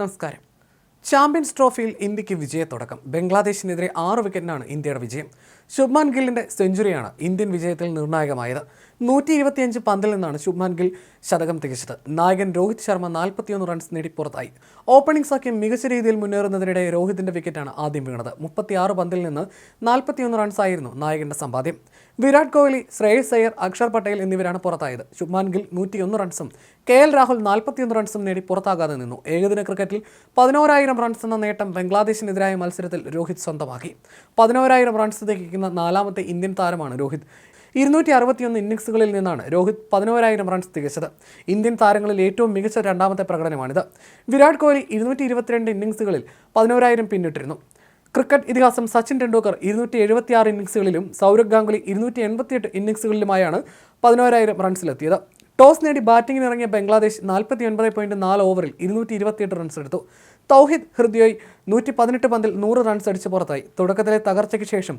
നമസ്കാരം. ചാമ്പ്യൻസ് ട്രോഫിയിൽ ഇന്ത്യയ്ക്ക് വിജയത്തുടക്കം. ബംഗ്ലാദേശിനെതിരെ ആറ് വിക്കറ്റിനാണ് ഇന്ത്യയുടെ വിജയം. ശുഭ്മാൻ ഗില്ലിന്റെ സെഞ്ചുറിയാണ് ഇന്ത്യൻ വിജയത്തിൽ നിർണായകമായത്. നൂറ്റി ഇരുപത്തിയഞ്ച് പന്തിൽ നിന്നാണ് ശുഭ്മാൻ ഗിൽ ശതകം തികച്ചത്. നായകൻ രോഹിത് ശർമ്മ നാൽപ്പത്തിയൊന്ന് റൺസ് നേടി പുറത്തായി. ഓപ്പണിംഗ് സഖ്യം മികച്ച രീതിയിൽ മുന്നേറുന്നതിനിടെ രോഹിതിന്റെ വിക്കറ്റാണ് ആദ്യം വീണത്. മുപ്പത്തിയാറ് പന്തിൽ നിന്ന് നാൽപ്പത്തിയൊന്ന് റൺസായിരുന്നു നായകന്റെ സമ്പാദ്യം. വിരാട് കോഹ്ലി ശ്രേയസ് അയ്യർ അക്ഷർ പട്ടേൽ എന്നിവരാണ് പുറത്തായത്. ശുഭ്മാൻ ഗിൽ നൂറ്റിയൊന്ന് റൺസും കെ എൽ രാഹുൽ നാൽപ്പത്തിയൊന്ന് റൺസും നേടി പുറത്താകാതെ നിന്നു. ഏകദിന ക്രിക്കറ്റിൽ പതിനോരായിരം റൺസ് എന്ന നേട്ടം ബംഗ്ലാദേശിനെതിരായ മത്സരത്തിൽ രോഹിത് സ്വന്തമാക്കി. പതിനോരായിരം റൺസ് തികയ്ക്കുന്ന നാലാമത്തെ ഇന്ത്യൻ താരമാണ് രോഹിത്. ഇരുന്നൂറ്റി അറുപത്തിയൊന്ന് ഇന്നിംഗ്സുകളിൽ നിന്നാണ് രോഹിത് പതിനോരായിരം റൺസ് തികച്ചത്. ഇന്ത്യൻ താരങ്ങളിൽ ഏറ്റവും മികച്ച രണ്ടാമത്തെ പ്രകടനമാണിത്. വിരാട് കോഹ്ലി ഇരുന്നൂറ്റി ഇരുപത്തിരണ്ട് ഇന്നിംഗ്സുകളിൽ പതിനോരായിരം പിന്നിട്ടിരുന്നു. ക്രിക്കറ്റ് ഇതിഹാസം സച്ചിൻ ടെണ്ടുൽക്കർ ഇരുന്നൂറ്റി എഴുപത്തിയാറ് ഇന്നിംഗ്സുകളിലും സൗരവ് ഗാംഗുലി ഇരുന്നൂറ്റി എൺപത്തിയെട്ട് ഇന്നിംഗ്സുകളിലുമായാണ് പതിനോരായിരം റൺസിലെത്തിയത്. ടോസ് നേടി ബാറ്റിംഗിന് ഇറങ്ങിയ ബംഗ്ലാദേശ് നാൽപ്പത്തി ഒൻപത് പോയിന്റ് നാല് ഓവറിൽ ഇരുന്നൂറ്റി ഇരുപത്തിയെട്ട് റൺസ് എടുത്തു. തൗഹിദ് ഹൃദയോയ് നൂറ്റി പതിനെട്ട് പന്തിൽ നൂറ് റൺസ് അടിച്ച് പുറത്തായി. തുടക്കത്തിലെ തകർച്ചയ്ക്ക് ശേഷം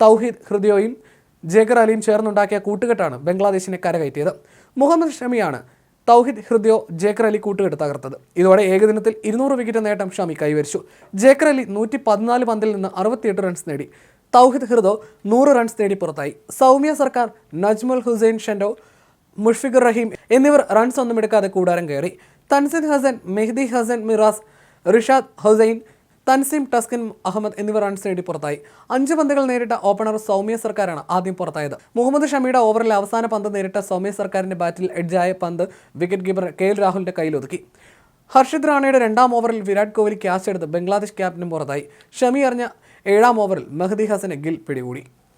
തൗഹിദ് ഹൃദയോയും ജേക്കർ അലിയും ചേർന്നുണ്ടാക്കിയ കൂട്ടുകെട്ടാണ് ബംഗ്ലാദേശിനെ കരകയറ്റിയത്. മുഹമ്മദ് ഷമിയാണ് തൗഹിദ് ഹൃദയോ ജേക്കർ അലി കൂട്ടുകെട്ട് തകർത്തത്. ഇതോടെ ഏകദിനത്തിൽ ഇരുന്നൂറ് വിക്കറ്റ് നേട്ടം ഷമി കൈവരിച്ചു. ജേക്കർ അലി നൂറ്റി പതിനാല് പന്തിൽ നിന്ന് അറുപത്തിയെട്ട് റൺസ് നേടി. തൗഹിദ് ഹൃദോ നൂറ് റൺസ് നേടി പുറത്തായി. സൗമ്യ സർക്കാർ നജ്മുൽ ഹുസൈൻ ഷെൻഡോ മുഷ്ഫിഖുർ റഹീം എന്നിവർ റൺസ് ഒന്നും എടുക്കാതെ കൂടാരം കയറി. തൻസിദ് ഹസൻ മെഹ്ദി ഹസൻ മിറാസ് റിഷാദ് ഹുസൈൻ തൻസീം ടസ്കിൻ അഹമ്മദ് എന്നിവർ റൺസ് നേടി പുറത്തായി. അഞ്ച് പന്തുകൾ നേരിട്ട ഓപ്പണർ സൗമ്യ സർക്കാരാണ് ആദ്യം പുറത്തായത്. മുഹമ്മദ് ഷമിയുടെ ഓവറിൽ അവസാന പന്ത് നേരിട്ട സൗമ്യ സർക്കാരിന്റെ ബാറ്റിൽ എഡ്ജായ പന്ത് വിക്കറ്റ് കീപ്പർ കെ എൽ രാഹുലിന്റെ കയ്യിലൊതുക്കി ഹർഷിത് റാണയുടെ രണ്ടാം ഓവറിൽ വിരാട് കോഹ്ലി ക്യാച്ച് എടുത്ത് ബംഗ്ലാദേശ് ക്യാപ്റ്റനും പുറത്തായി. ഷമി എറിഞ്ഞ ഏഴാം ഓവറിൽ മെഹദി ഹസനെ ഗിൽ പിടികൂടി.